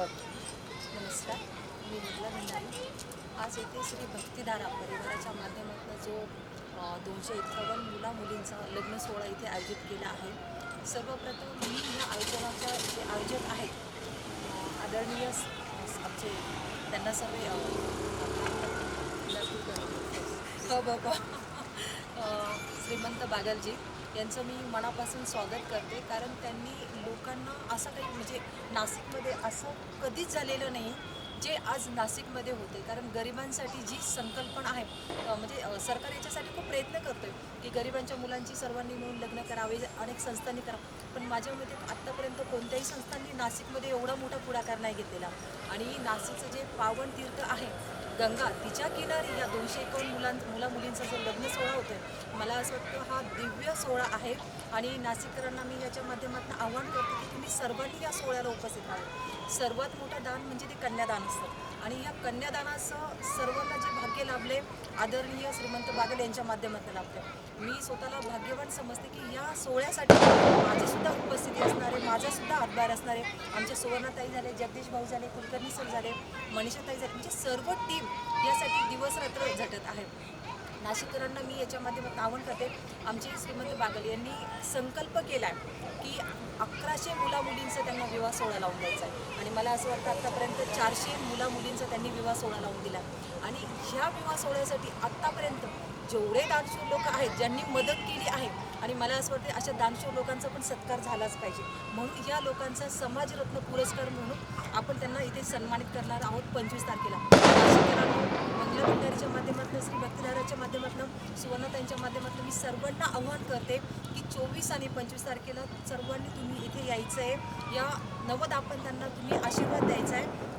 नमस्कार. मी निर्मला भंडारी. आज येथे श्री भक्तिधारा परिवाराच्या माध्यमातून जो दोनशे एकावन्न मुला मुलींचा लग्न सोहळा इथे आयोजित केला आहे. सर्वप्रथम मी या आयोजनाच्या जे आयोजक आहेत आदरणीय आमचे त्यांना सर्व हो बाबा श्रीमंत बागलजी यांचं मी मनापासून स्वागत करते. कारण त्यांनी लोकांना असं काही म्हणजे नाशिकमध्ये असं कधीच झालेलं नाही जे आज नाशिकमध्ये होते. कारण गरिबांसाठी जी संकल्पना आहे म्हणजे सरकार याच्यासाठी खूप प्रयत्न करतो आहे की गरिबांच्या मुलांची सर्वांनी मिळून लग्न करावे अनेक संस्थांनी करा. पण माझ्या मते आत्तापर्यंत कोणत्याही संस्थांनी नाशिकमध्ये एवढा मोठा पुढाकार नाही घेतलेला. आणि नाशिकचं जे पावन तीर्थ आहे गंगा तिच्या किनारी या करून मुलां मुला मुलींचा जो लग्न सोहळा होतो मला असं वाटतं हा दिव्य सोहळा आहे. आणि नाशिककरांना मी याच्या माध्यमातून आव्हान करते की सर्वांनी या सोहळ्याला उपस्थित राहावे. सर्वात मोठं दान म्हणजे ते कन्यादान असतं. आणि या कन्यादानाचं सर्वांना जे भाग्य लाभले आदरणीय श्रीमंत बागल यांच्या माध्यमातून लाभले. मी स्वतःला भाग्यवान समजते की या सोहळ्यासाठी माझीसुद्धा उपस्थिती असणारे माझासुद्धा हातभार असणारे आमचे सुवर्णाताई झाले जगदीश भाऊ झाले कुलकर्णी सर झाले मनीषाताई झाले म्हणजे सर्व टीम यासाठी दिवस रात्र झटत आहे नाशिककरांना मी याच्यामध्ये माध्यमातून करते आमचे श्रीमती बागल यांनी संकल्प केला आहे की अकराशे मुला मुलींचा त्यांना विवाह सोहळा लावून द्यायचा आहे. आणि मला असं वाटतं आत्तापर्यंत चारशे मुला मुलींचा त्यांनी विवाह सोहळा लावून दिला आणि ह्या विवाह सोहळ्यासाठी आत्तापर्यंत जेवढे दानशूर लोक आहेत ज्यांनी मदत केली आहे आणि मला असं वाटतं अशा दानशूर लोकांचा पण सत्कार झालाच पाहिजे. म्हणून या लोकांचा समाजरत्न पुरस्कार म्हणून आपण त्यांना इथे सन्मानित करणार आहोत पंचवीस तारखेला. वाक्यधाराच्या माध्यमातून श्री माध्यमातून सुवर्णताईंच्या माध्यमातून मी सर्वांना आव्हान करते की चोवीस आणि पंचवीस तारखेला सर्वांनी तुम्ही इथे यायचं आहे या नवदापंतांना तुम्ही आशीर्वाद द्यायचा आहे